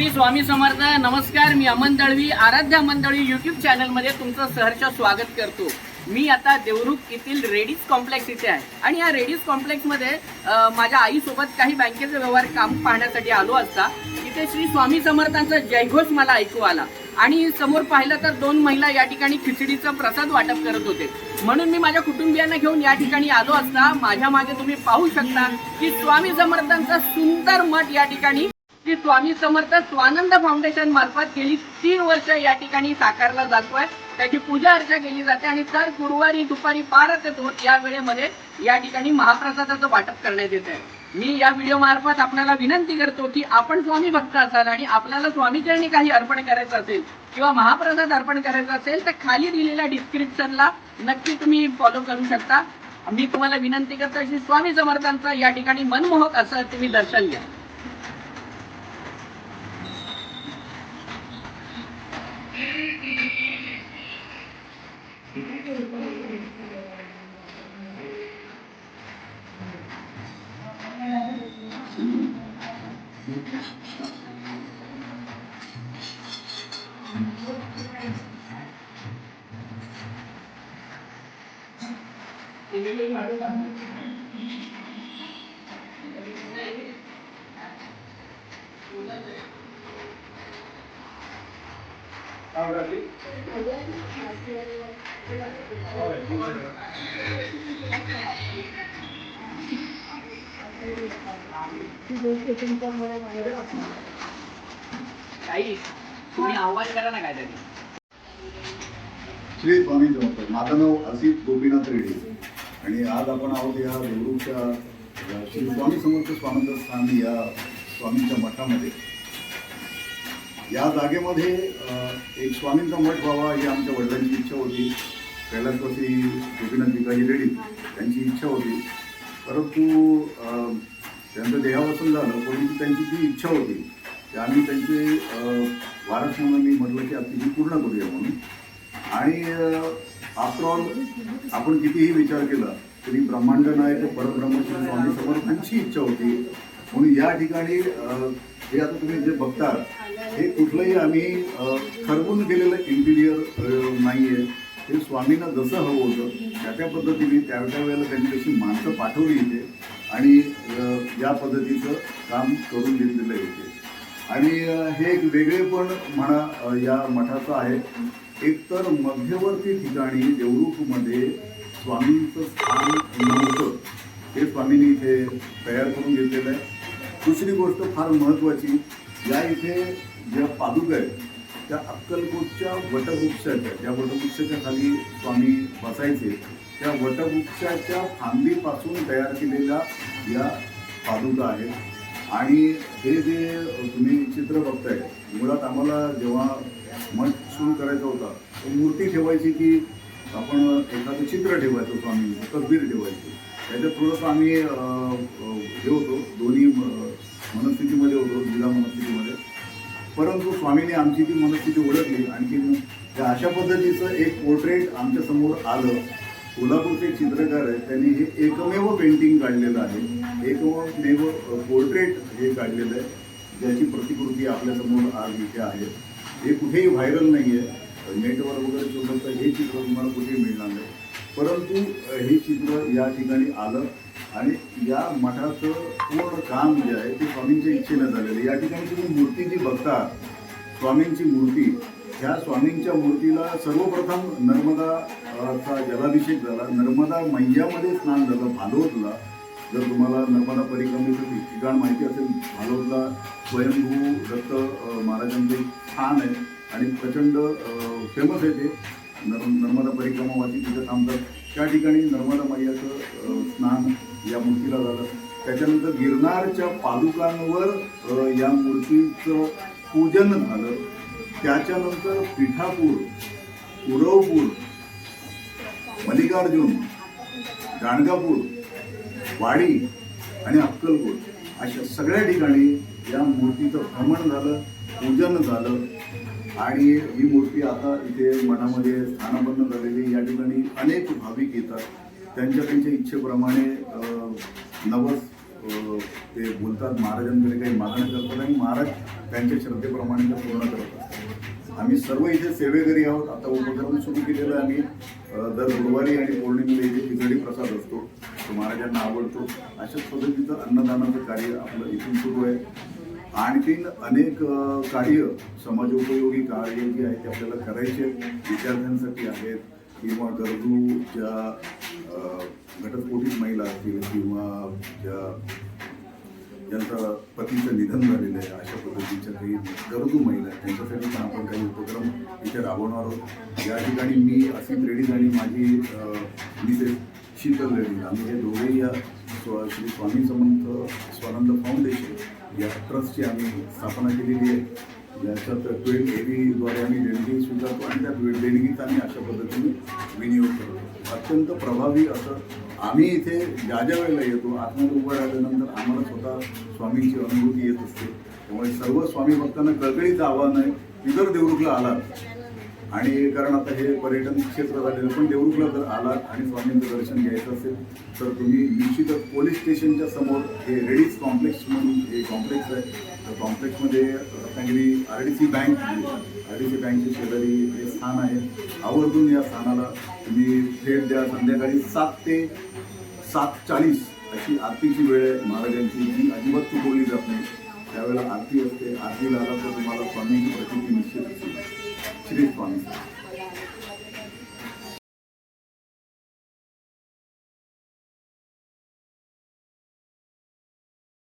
श्री स्वामी समर्थ नमस्कार मी अमन दळवी आराध्य अमन दळवी युट्यूब चॅनलमध्ये तुमचं सहर्ष स्वागत करतो. मी आता देवरुख येथील रेडीज कॉम्प्लेक्स इथे आहे. आणि या रेडीज कॉम्प्लेक्समध्ये माझ्या आईसोबत काही बँकेचे व्यवहार काम पाहण्यासाठी आलो असता. इथे श्री स्वामी समर्थांचा जयघोष मला ऐकू आला. आणि समोर पाहिलं तर दोन महिला या ठिकाणी खिचडीचा प्रसाद वाटप करत होते. म्हणून मी माझ्या कुटुंबियांना घेऊन या ठिकाणी आलो असता. माझ्या मागे तुम्ही पाहू शकता की स्वामी समर्थांचा सुंदर मठ या ठिकाणी की स्वामी समर्थ स्वानंद फाउंडेशन मार्फत गेली तीन वर्ष या ठिकाणी साकारला जातोय. त्याची पूजा अर्चा केली जाते आणि दर गुरुवारी दुपारी बारा ते दोन या वेळेमध्ये या ठिकाणी महाप्रसादाचं वाटप करण्यात येत आहे मी या व्हिडिओ मार्फत आपल्याला विनंती करतो की आपण स्वामी भक्त असाल आणि आपल्याला स्वामीचरणी काही अर्पण करायचं असेल किंवा महाप्रसाद अर्पण करायचा असेल तर खाली दिलेल्या डिस्क्रिप्शनला नक्की तुम्ही फॉलो करू शकता. मी तुम्हाला विनंती करतो की स्वामी समर्थांचं या ठिकाणी मनमोहक असं तुम्ही दर्शन घ्या. काही तुम्ही आव्हान करा ना काहीतरी श्री स्वामी समर्थ माझं नाव असित गोपीनाथ रेड्डी. आणि आज आपण आहोत या देवरूपच्या या श्री स्वामी समर्थ स्वानंद स्थान या स्वामींच्या मठामध्ये. या जागेमध्ये एक स्वामींचा मठ व्हावा ही आमच्या वडिलांची इच्छा होती. कैलासवासी गोपीनाथ भिकाजी रेड्डी त्यांची इच्छा होती. परंतु त्यांचं देहावसन झालं परंतु त्यांची जी इच्छा होती ती आम्ही त्यांचे वारस म्हणून मी म्हटलं की आपली ही पूर्ण करूया म्हणून. आणि आफ्टर ऑल आपण कितीही विचार केला तरी ब्रह्मांड नायक परब्रह्म श्री स्वामी समर्थांची इच्छा होती. म्हणून या ठिकाणी हे आता तुम्ही जे बघता हे कुठलंही आम्ही ठरवून गेलेलं इंटिरियर नाही आहे हे स्वामींना जसं हवं होतं त्या त्या पद्धतीने त्या त्या वेळेला त्यांनी तशी माणसं पाठवली इथे आणि या पद्धतीचं काम करून घेतलेलं आहे इथे. आणि हे एक वेगळेपण म्हणा या मठाचं आहे. एकतर मध्यवर्ती ठिकाणी देवरूखमध्ये स्वामींचं स्थान नव्हतं. हे स्वामींनी इथे तयार करून घेतलेलं आहे. दुसरी गोष्ट फार महत्त्वाची या इथे ज्या पादुका आहेत त्या अक्कलकोटच्या वटवृक्षाच्या ज्या वटवृक्षाच्या खाली स्वामी बसायचे त्या वटवृक्षाच्या फांदीपासून तयार केलेल्या या पादुका आहेत. आणि हे जे तुम्ही चित्र बघताय मुळात आम्हाला जेव्हा मठ सुरू करायचा होता तर मूर्ती ठेवायची की आपण एखादं चित्र ठेवायचं स्वामी तकबीर ठेवायची. त्याच्यात थोडंसं आम्ही हे होतो दोन्ही मनस्थितीमध्ये होतो जिल्हा मनस्थितीमध्ये. परंतु स्वामीने आमची ती मनस्थिती ओळखली आणखी त्या अशा पद्धतीचं एक पोर्ट्रेट आमच्यासमोर आलं. कोल्हापूरचे एक चित्रकार आहेत त्यांनी हे एकमेव पेंटिंग काढलेलं आहे. एकमेव पोर्ट्रेट हे काढलेलं आहे ज्याची प्रतिकृती आपल्यासमोर आज इथे आहे. हे कुठेही व्हायरल नाही आहे नेटवर वगैरे शोधत हे चित्र तुम्हाला कुठेही मिळणार नाही. परंतु हे चित्र या ठिकाणी आलं आणि या मठाचं पूर्ण काम जे आहे ते स्वामींच्या इच्छेनं झालेलं या ठिकाणी तुम्ही मूर्ती जी बघता स्वामींची मूर्ती ह्या स्वामींच्या मूर्तीला सर्वप्रथम नर्मदाचा जलाभिषेक झाला. नर्मदा मैयामध्ये स्नान झालं भालवतला. जर तुम्हाला नर्मदा परिक्रमेचं ठिकाण माहिती असेल भालोदला स्वयंभू दत्त अ, महाराजांचं स्थान आहे. आणि प्रचंड फेमस आहे ते. नर्मदा परिक्रमावाची तिथं थांबतात त्या ठिकाणी नर्मदा मैयाचं स्नान या मूर्तीला झालं त्याच्यानंतर गिरनारच्या पादुकांवर या मूर्तीचं पूजन झालं. त्याच्यानंतर पिठापूर उरवपूर मल्लिकार्जुन गाणगापूर वाडी आणि अक्कलकोट अशा सगळ्या ठिकाणी या मूर्तीचं भ्रमण झालं पूजन झालं. आणि ही मूर्ती आता इथे मठामध्ये स्थानापन्न झालेली या ठिकाणी अनेक भाविक येतात. त्यांच्या त्यांच्या इच्छेप्रमाणे नवस ते बोलतात. महाराजांकडे काही मागण्या करतात आणि महाराज त्यांच्या श्रद्धेप्रमाणे ते पूर्ण करतात. आम्ही सर्व इथे सेवेकरी आहोत. आता उपक्रम सुरू केलेला आम्ही दर गुरुवारी आणि पौर्णिमेला इथे खिचडी प्रसाद असतो. तो महाराजांना आवडतो. अशाच पद्धतीचं अन्नदानाचं कार्य आपलं इथून सुरू आहे. आणखीन अनेक कार्य समाजोपयोगी कार्य जे आहेत ते आपल्याला करायचे आहेत. विद्यार्थ्यांसाठी आहेत किंवा गरजू ज्या घटस्फोटीत घटस्फोटित महिला असतील किंवा ज्या ज्यांचं पतीचं निधन झालेलं आहे अशा पद्धतीच्या काही गरजू महिला आहेत त्यांच्यासाठी पण आपण काही उपक्रम इथे राबवणार आहोत या ठिकाणी मी असित रेड्डीज आणि माझी मिसेस शीतल रेड्डी आम्ही हे दोघेही या स्व- श्री स्वामी समंत स्वानंद फाउंडेशन या ट्रस्टची आम्ही स्थापना केलेली आहे. याच्यात ट्वेल्व देणगीद्वारे आम्ही देणगी स्वीकारतो आणि त्या देणगीचा आम्ही अशा पद्धतीने विनियोग करतो. अत्यंत प्रभावी असं आम्ही इथे ज्या ज्या वेळेला येतो आतमध्ये उभं राहिल्यानंतर आम्हाला स्वतः स्वामींची अनुभूती येत असते. त्यामुळे सर्व स्वामी भक्तांना कळकळीचं आव्हान आहे. इतर देवरुखला आलात. आणि कारण आता हे पर्यटन क्षेत्र झालेलं पण देवरुखला जर आलात आणि स्वामींचं दर्शन घ्यायचं असेल तर तुम्ही निश्चितच पोलीस स्टेशनच्या समोर हे रेडीज कॉम्प्लेक्स म्हणून हे कॉम्प्लेक्स आहे. तर कॉम्प्लेक्समध्ये Ratnagiri R D C bank R D C बँकचे शेजारी हे स्थान आहे. आवर्जून या स्थानाला तुम्ही भेट द्या. संध्याकाळी सात ते सात चाळीस अशी आरतीची वेळ आहे महाराजांची जी अजिबात चुकवली जात नाही. त्यावेळेला आरती असते. आरतीला आला तर तुम्हाला स्वामींची प्रचिती निश्चित असेल श्री स्वामी